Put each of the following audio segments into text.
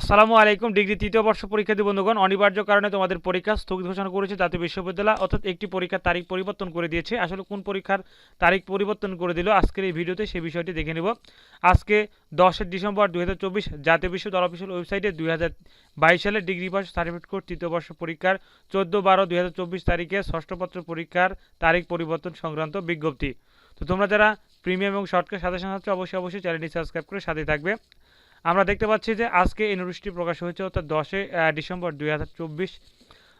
আসসালামু আলাইকুম, ডিগ্রি তৃতীয় বর্ষ পরীক্ষার্থী বন্ধুগণ। অনিবার্য কারণে তোমাদের পরীক্ষা স্থগিত ঘোষণা করেছে জাতীয় বিশ্ববিদ্যালয়। অর্থাৎ একটি পরীক্ষার তারিখ পরিবর্তন করে দিয়েছে। আসলে কোন পরীক্ষার তারিখ পরিবর্তন করে দিল আজকের এই ভিডিওতে সেই বিষয়টি দেখে নেব। আজকে দশই ডিসেম্বর দুই হাজার চব্বিশ জাতীয় বিশ্ববিদ্যালয় অফিসিয়াল ওয়েবসাইটে দুই হাজার বাইশ সালে ডিগ্রি পাস সার্টিফিকেট কোর্স তৃতীয় বর্ষ পরীক্ষার চোদ্দ বারো দুই তারিখে ষষ্ঠপত্র পরীক্ষার তারিখ পরিবর্তন সংক্রান্ত বিজ্ঞপ্তি। তো তোমরা যারা প্রিমিয়াম এবং শর্টকাট সাথে হচ্ছে অবশ্যই অবশ্যই চ্যানেলটি সাবস্ক্রাইব করে সাথে থাকবে। আমরা দেখতে পাচ্ছি যে আজকে এই নোটিশটি প্রকাশ হয়েছে, অর্থাৎ দশই ডিসেম্বর দুই হাজার চব্বিশ।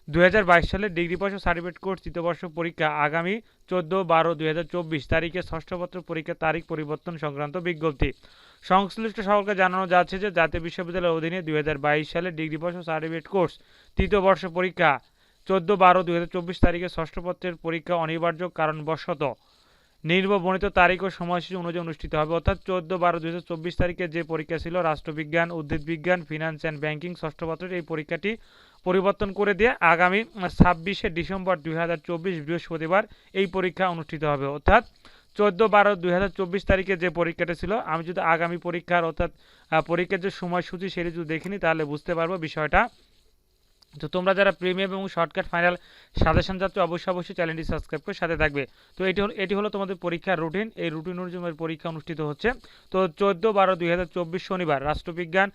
দুই সালে ডিগ্রি পাস সার্টিফিকেট কোর্স তৃতীয় বর্ষ পরীক্ষা আগামী চোদ্দ বারো দুই তারিখে ষষ্ঠপত্র পরীক্ষার তারিখ পরিবর্তন সংক্রান্ত বিজ্ঞপ্তি। সংশ্লিষ্ট সকলকে জানানো যাচ্ছে যে জাতীয় বিশ্ববিদ্যালয়ের অধীনে দুই হাজার বাইশ সালে ডিগ্রি পাস সার্টিফিকেট কোর্স তৃতীয় বর্ষ পরীক্ষা চোদ্দ বারো দুই তারিখে ষষ্ঠপত্রের পরীক্ষা অনিবার্য কারণবশত। নির্বর্ণিত তারিখ ও সময়সূচি অনুযায়ী অনুষ্ঠিত হবে। অর্থাৎ চোদ্দ বারো দুই তারিখে যে পরীক্ষা ছিল রাষ্ট্রবিজ্ঞান উদ্ভিদ বিজ্ঞান ফিনান্স অ্যান্ড ব্যাংকিং ষষ্ঠ পত্রের এই পরীক্ষাটি পরিবর্তন করে দিয়ে আগামী ছাব্বিশে ডিসেম্বর দুই হাজার চব্বিশ বৃহস্পতিবার এই পরীক্ষা অনুষ্ঠিত হবে। অর্থাৎ চোদ্দ বারো দুই তারিখে যে পরীক্ষাটা ছিল, আমি যদি আগামী পরীক্ষার, অর্থাৎ পরীক্ষার যে সময়সূচি সেটি যদি দেখিনি তাহলে বুঝতে পারব বিষয়টা। তো তোমরা যারা প্রিমিয়াম এবং শর্টকাট ফাইনাল সাজেশন যাচ্ছ অবশ্যই অবশ্যই চ্যানেলটি সাবস্ক্রাইব করে সাথে থাকবে। তো এটি হল এটি হলো তোমাদের পরীক্ষার রুটিন এই রুটিন অনুযায়ী পরীক্ষা অনুষ্ঠিত হচ্ছে। তো চোদ্দ বারো দুই শনিবার রাষ্ট্রবিজ্ঞান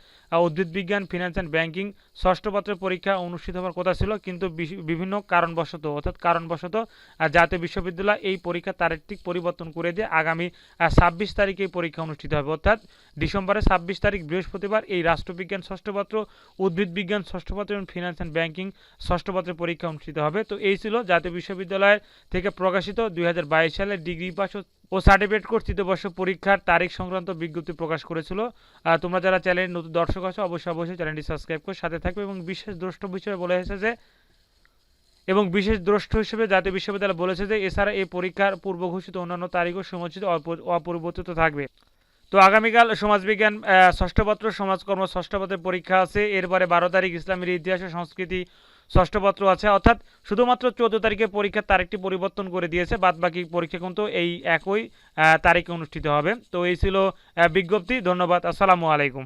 উদ্ভিদ বিজ্ঞান ফিনান্স অ্যান্ড ব্যাংকিং ষষ্ঠ পত্রের পরীক্ষা অনুষ্ঠিত হওয়ার কথা ছিল, কিন্তু বিভিন্ন কারণবশত, অর্থাৎ কারণবশত জাতীয় বিশ্ববিদ্যালয় এই পরীক্ষার তারিখটি পরিবর্তন করে দিয়ে আগামী ছাব্বিশ তারিখে এই পরীক্ষা অনুষ্ঠিত হবে। অর্থাৎ ডিসেম্বরের ছাব্বিশ তারিখ বৃহস্পতিবার এই রাষ্ট্রবিজ্ঞান ষষ্ঠ পত্র, উদ্ভিদ বিজ্ঞান ষষ্ঠ পত্র এবং ফিনান্স অ্যান্ড ব্যাংকিং ষষ্ঠ পত্রের পরীক্ষা অনুষ্ঠিত হবে। তো এই ছিল জাতীয় বিশ্ববিদ্যালয়ের থেকে প্রকাশিত দুই সালের ডিগ্রি পাস ও- সার্টিফিকেট কোর্স তৃতীয় পরীক্ষার তারিখ সংক্রান্ত বিজ্ঞপ্তি প্রকাশ করেছিল। তোমরা যারা চ্যানেলের নতুন দর্শক আছো, অবশ্যই অবশ্যই চ্যানেলটি সাবস্ক্রাইব করে সাথে থাকবে এবং বিশেষ দ্রষ্টব্য হিসেবে বলে এসেছে যে এবং বিশেষ দ্রষ্ট হিসেবে জাতীয় বিশ্ববিদ্যালয় বলেছে যে, এছাড়া এই পরীক্ষার পূর্ব ঘোষিত অন্যান্য তারিখও সমর্থিত অপ- অপরিবর্তিত থাকবে। তো আগামীকাল সমাজবিজ্ঞান ষষ্ঠপত্র সমাজকর্ম ষষ্ঠপত্রের পরীক্ষা আছে। এরপরে বারো তারিখ ইসলামের ইতিহাস সংস্কৃতি ষষ্ঠপত্র আছে। অর্থাৎ শুধুমাত্র চোদ্দ তারিখে পরীক্ষার তারিখটি পরিবর্তন করে দিয়েছে। বাদবাকি পরীক্ষা কিন্তু এই একই তারিখে অনুষ্ঠিত হবে। তো এই ছিল বিজ্ঞপ্তি। ধন্যবাদ। আসসালামু আলাইকুম।